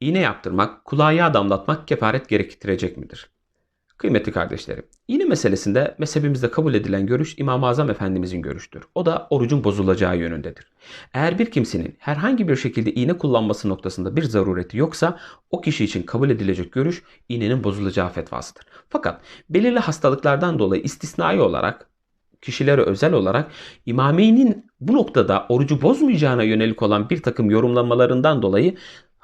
İğne yaptırmak, kulağa damlatmak kefaret gerektirecek midir? Kıymetli kardeşlerim, iğne meselesinde mezhebimizde kabul edilen görüş İmam-ı Azam Efendimizin görüştür. O da orucun bozulacağı yönündedir. Eğer bir kimsenin herhangi bir şekilde iğne kullanması noktasında bir zarureti yoksa o kişi için kabul edilecek görüş iğnenin bozulacağı fetvasıdır. Fakat belirli hastalıklardan dolayı istisnai olarak kişilere özel olarak İmameyn'in bu noktada orucu bozmayacağına yönelik olan bir takım yorumlamalarından dolayı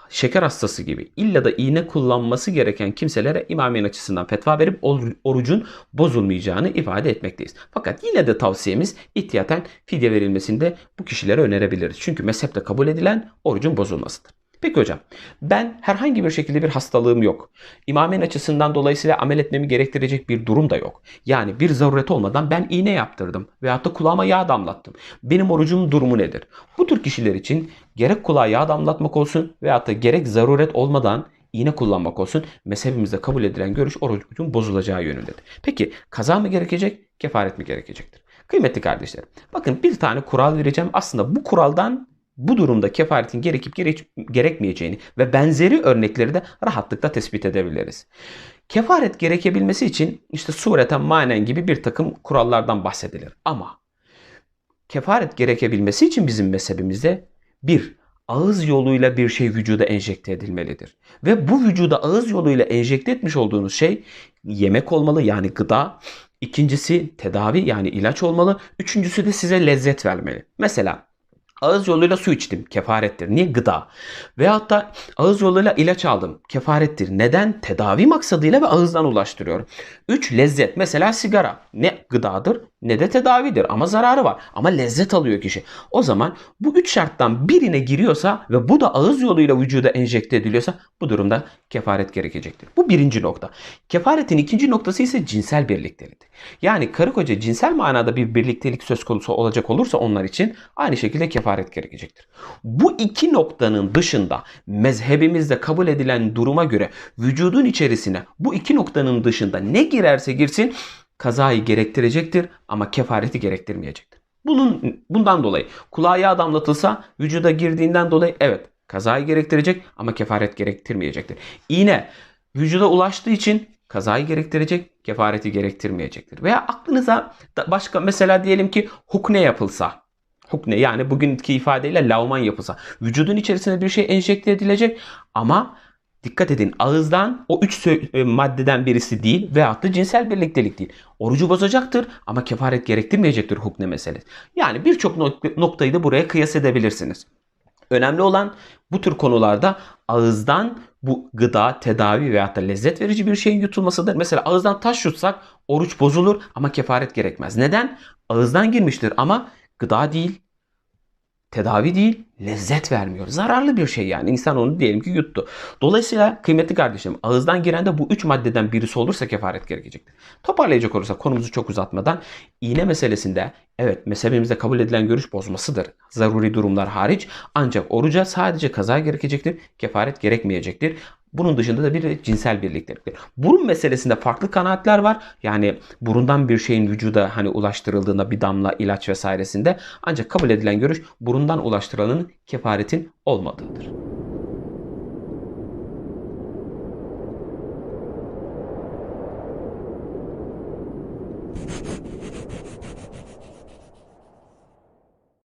şeker hastası gibi illa da iğne kullanması gereken kimselere imameyn açısından fetva verip orucun bozulmayacağını ifade etmekteyiz. Fakat yine de tavsiyemiz ihtiyaten fidye verilmesinde bu kişilere önerebiliriz. Çünkü mezhepte kabul edilen orucun bozulmasıdır. Peki hocam ben herhangi bir şekilde bir hastalığım yok. İmamen açısından dolayısıyla amel etmemi gerektirecek bir durum da yok. Yani bir zaruret olmadan ben iğne yaptırdım veyahut da kulağıma yağ damlattım. Benim orucum durumu nedir? Bu tür kişiler için gerek kulağa yağ damlatmak olsun veyahut da gerek zaruret olmadan iğne kullanmak olsun mezhebimizde kabul edilen görüş orucun bozulacağı yönündedir. Peki kaza mı gerekecek, kefaret mi gerekecektir? Kıymetli kardeşlerim bakın bir tane kural vereceğim. Aslında bu kuraldan bu durumda kefaretin gerekip gerek, gerekmeyeceğini ve benzeri örnekleri de rahatlıkla tespit edebiliriz. Kefaret gerekebilmesi için işte sureten manen gibi bir takım kurallardan bahsedilir. Ama kefaret gerekebilmesi için bizim mezhebimizde bir ağız yoluyla bir şey vücuda enjekte edilmelidir. Ve bu vücuda ağız yoluyla enjekte etmiş olduğunuz şey yemek olmalı yani gıda. İkincisi tedavi yani ilaç olmalı. Üçüncüsü de size lezzet vermeli. Mesela Ağız yoluyla su içtim. Kefarettir. Niye? Gıda. Veyahut da ağız yoluyla ilaç aldım. Kefarettir. Neden? Tedavi maksadıyla ve ağızdan ulaştırıyorum. 3. Lezzet. Mesela sigara. Ne gıdadır ne de tedavidir ama zararı var. Ama lezzet alıyor kişi. O zaman bu üç şarttan birine giriyorsa ve bu da ağız yoluyla vücuda enjekte ediliyorsa bu durumda kefaret gerekecektir. Bu birinci nokta. Kefaretin ikinci noktası ise cinsel birlikteliktir. Yani karı koca cinsel manada bir birliktelik söz konusu olacak olursa onlar için aynı şekilde kefaret gerekecektir. Bu iki noktanın dışında mezhebimizde kabul edilen duruma göre vücudun içerisine bu iki noktanın dışında ne girerse girsin kazayı gerektirecektir ama kefareti gerektirmeyecektir. Bunun bundan dolayı kulağa yağ damlatılsa vücuda girdiğinden dolayı evet kazayı gerektirecek ama kefaret gerektirmeyecektir. İğne vücuda ulaştığı için kazayı gerektirecek, kefareti gerektirmeyecektir. Veya aklınıza başka mesela diyelim ki hukne yapılsa. Hukne yani bugünkü ifadeyle lavman yapılsa. Vücudun içerisine bir şey enjekte edilecek ama Dikkat edin ağızdan o üç e, maddeden birisi değil veyahut da cinsel birliktelik değil. Orucu bozacaktır ama kefaret gerektirmeyecektir hukne meselesi. Yani birçok noktayı da buraya kıyas edebilirsiniz. Önemli olan bu tür konularda ağızdan bu gıda, tedavi veyahut da lezzet verici bir şeyin yutulmasıdır. Mesela ağızdan taş yutsak oruç bozulur ama kefaret gerekmez. Neden? Ağızdan girmiştir ama gıda değil, tedavi değil, lezzet vermiyor. Zararlı bir şey yani. İnsan onu diyelim ki yuttu. Dolayısıyla kıymetli kardeşim ağızdan giren de bu üç maddeden birisi olursa kefaret gerekecektir. Toparlayacak olursak konumuzu çok uzatmadan iğne meselesinde evet mezhebimizde kabul edilen görüş bozmasıdır. Zaruri durumlar hariç ancak oruca sadece kaza gerekecektir. Kefaret gerekmeyecektir. Bunun dışında da bir cinsel birlikteliktir. Burun meselesinde farklı kanaatler var. Yani burundan bir şeyin vücuda hani ulaştırıldığında bir damla ilaç vesairesinde ancak kabul edilen görüş burundan ulaştırılanın kefaretin olmadığıdır.